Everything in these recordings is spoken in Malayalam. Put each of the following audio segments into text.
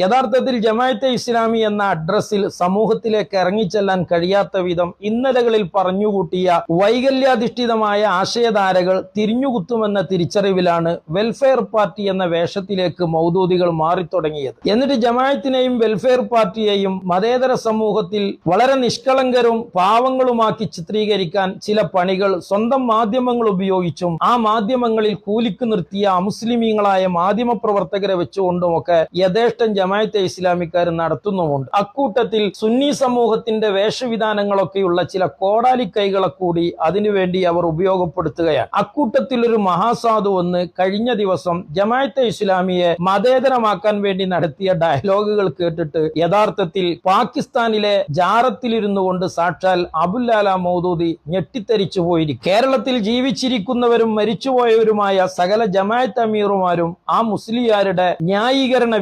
യഥാർത്ഥത്തിൽ ജമാഅത്തെ ഇസ്ലാമി എന്ന അഡ്രസ്സിൽ സമൂഹത്തിലേക്ക് ഇറങ്ങിച്ചെല്ലാൻ കഴിയാത്ത വിധം ഇന്നലകളിൽ പറഞ്ഞുകൂട്ടിയ വൈകല്യാധിഷ്ഠിതമായ ആശയധാരകൾ തിരിഞ്ഞുകുത്തുമെന്ന തിരിച്ചറിവിലാണ് വെൽഫെയർ പാർട്ടി എന്ന വേഷത്തിലേക്ക് മൗദൂദികൾ മാറി തുടങ്ങിയത് എന്നിട്ട് ജമാഅത്തിനെയും വെൽഫെയർ പാർട്ടിയെയും മതേതര സമൂഹത്തിൽ വളരെ നിഷ്കളങ്കരും പാവങ്ങളുമാക്കി ചിത്രീകരിക്കാൻ ചില പണികൾ സ്വന്തം മാധ്യമങ്ങൾ ഉപയോഗിച്ചും ആ മാധ്യമങ്ങളിൽ കൂലിക്ക് നിർത്തിയ അമുസ്ലിമീങ്ങളായ മാധ്യമ പ്രവർത്തകരെ വെച്ചുകൊണ്ടുമൊക്കെ യഥേഷ്ടം ജമാഅത്തെ ഇസ്ലാമിക്കാർ നടത്തുന്നുമുണ്ട്. അക്കൂട്ടത്തിൽ സുന്നി സമൂഹത്തിന്റെ വേഷവിധാനങ്ങളൊക്കെയുള്ള ചില കോടാലിക്കൈകളെ കൂടി അതിനുവേണ്ടി അവർ ഉപയോഗപ്പെടുത്തുകയാണ്. അക്കൂട്ടത്തിൽ ഒരു മഹാസാധു വന്ന് കഴിഞ്ഞ ദിവസം ജമാഅത്തെ ഇസ്ലാമിയെ മതേതരമാക്കാൻ വേണ്ടി നടത്തിയ ഡയലോഗുകൾ കേട്ടിട്ട് യഥാർത്ഥത്തിൽ പാകിസ്ഥാനിലെ ജാറത്തിലിരുന്നു കൊണ്ട് സാക്ഷാൽ അബുല്ലാല മൗദൂദി ഞെട്ടിത്തരിച്ചു പോയിരിക്കും. കേരളത്തിൽ ജീവിച്ചിരിക്കുന്നവരും മരിച്ചുപോയവരുമായ സകല ജമാഅത്ത് അമീറുമാരും ആ മുസ്ലിയാരുടെ ന്യായീകരണ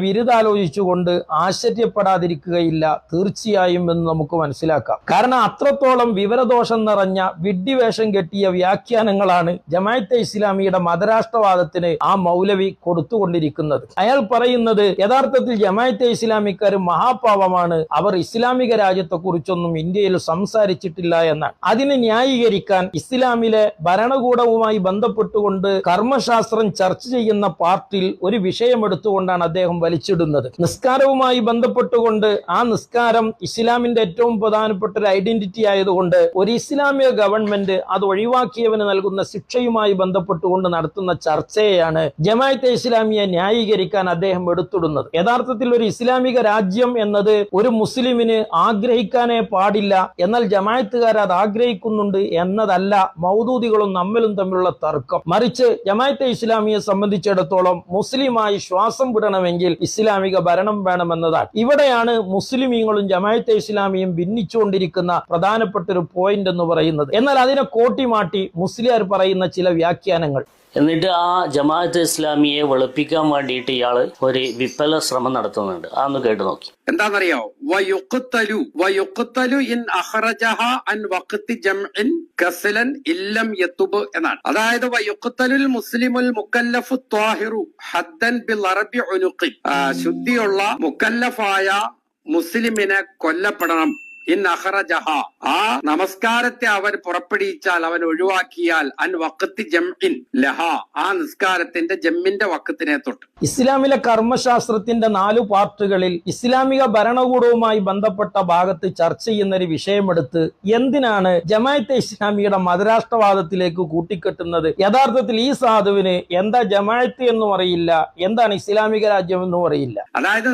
വിരുദാലോചിച്ചുകൊണ്ട് ആശ്ചര്യപ്പെടാതിരിക്കുകയില്ല. തീർച്ചയായും എന്ന് നമുക്ക് മനസ്സിലാക്കാം. കാരണം അത്രത്തോളം വിവരദോഷം നിറഞ്ഞ വിഡ്ഢിവേഷം കെട്ടിയ വ്യാഖ്യാനങ്ങളാണ് ജമാഅത്തെ ഇസ്ലാമിയുടെ മതരാഷ്ട്രവാദത്തിന് ആ മൗലവി കൊടുത്തുകൊണ്ടിരിക്കുന്നത്. അയാൾ പറയുന്നത് യഥാർത്ഥത്തിൽ ജമാഅത്തെ ഇസ്ലാമിക്കാർ മഹാപാവമാണ്. അവർ ഇസ്ലാമിക രാജ്യത്തെ കുറിച്ചൊന്നും ഇന്ത്യയിൽ സംസാരിച്ചിട്ടില്ല എന്നാണ്. അതിനെ ന്യായീകരിക്കാൻ ഇസ്ലാമിലെ ഭരണകൂടവുമായി ബന്ധപ്പെട്ടുകൊണ്ട് കർമ്മശാസ്ത്രം ചർച്ച ചെയ്യുന്ന പാർട്ടിയിൽ ഒരു വിഷയമെടുത്തുകൊണ്ടാണ് അദ്ദേഹം വലിച്ചിടുന്നത്. നിസ്കാരവുമായി ബന്ധപ്പെട്ടുകൊണ്ട് ആ നിസ്കാരം ഇസ്ലാമിന്റെ ഏറ്റവും പ്രധാനപ്പെട്ട ഒരു ഐഡന്റിറ്റി ആയതുകൊണ്ട് ഒരു ഇസ്ലാമിക ഗവൺമെന്റ് അത് ഒഴിവാക്കിയവന് നൽകുന്ന ശിക്ഷയുമായി ബന്ധപ്പെട്ടുകൊണ്ട് നടത്തുന്ന ചർച്ചയാണ് ജമായത്തെ ഇസ്ലാമിയെ ന്യായീകരിക്കാൻ അദ്ദേഹം എടുത്തിടുന്നത്. യഥാർത്ഥത്തിൽ ഒരു ഇസ്ലാമിക രാജ്യം എന്നത് ഒരു മുസ്ലിമിന് ആഗ്രഹിക്കാനേ പാടില്ല എന്നാൽ ജമായത്തുകാർ അത് ആഗ്രഹിക്കുന്നുണ്ട് എന്നതല്ല മൗദൂദികളും നമ്മളും തമ്മിലുള്ള തർക്കം. മറിച്ച് ജമായത്തെ ഇസ്ലാമിയെ സംബന്ധിച്ചിടത്തോളം മുസ്ലിമായി ശ്വാസം വിടണമെങ്കിൽ ഇസ്ലാമിക ഭരണം വേണമെന്നതാണ്. ഇവിടെയാണ് മുസ്ലിമീങ്ങളും ജമായത്തെ ഇസ്ലാമിയും ഭിന്നിച്ചുകൊണ്ടിരിക്കുന്ന പ്രധാനപ്പെട്ട ഒരു പോയിന്റ് എന്ന് പറയുന്നത്. എന്നാൽ അതിനെ കോട്ടിമാട്ടി മുസ്ലിയാർ പറയുന്ന ചില വ്യാഖ്യാനങ്ങൾ. എന്നിട്ട് ആ ജമാഅത്ത് ഇസ്ലാമിയെ വെളുപ്പിക്കാൻ വേണ്ടിയിട്ട് ഇയാൾ ഒരു വിപ്പല ശ്രമം നടത്തുന്നുണ്ട്. അതൊന്ന് കേട്ടു നോക്കി. എന്താണെന്നറിയോ വയുക്തലു ഇൻ അൻ ജംഇൻ ഇല്ലം എന്നാണ്. അതായത് മുസ്ലിമുൽ ഹദ്ദൻ ബിൽ മുസ്ലിമിനെ കൊല്ലപ്പെടണം. ഇൻ അഹ്റജഹ ആ നമസ്കാരത്തെ അവൻ പുറപ്പെടുവിച്ചാൽ അവൻ ഒഴിവാക്കിയാൽ അൻ വക്കത്ത് ജംഇൻ ലഹ. ആ നിസ്കാരത്തിന്റെ ജമ്മിന്റെ വക്കത്തിനെ തൊട്ട്. ഇസ്ലാമിലെ കർമ്മശാസ്ത്രത്തിന്റെ നാലു പാർട്ടുകളിൽ ഇസ്ലാമിക ഭരണകൂടവുമായി ബന്ധപ്പെട്ട ഭാഗത്ത് ചർച്ച ചെയ്യുന്ന ഒരു വിഷയമെടുത്ത് എന്തിനാണ് ജമായത്തെ ഇസ്ലാമിയുടെ മതരാഷ്ട്രവാദത്തിലേക്ക് കൂട്ടിക്കെട്ടുന്നത്? യഥാർത്ഥത്തിൽ ഈ സാധുവിന് എന്താ ജമായത്ത് എന്നും അറിയില്ല എന്താണ് ഇസ്ലാമിക രാജ്യം എന്നും അറിയില്ല? അതായത്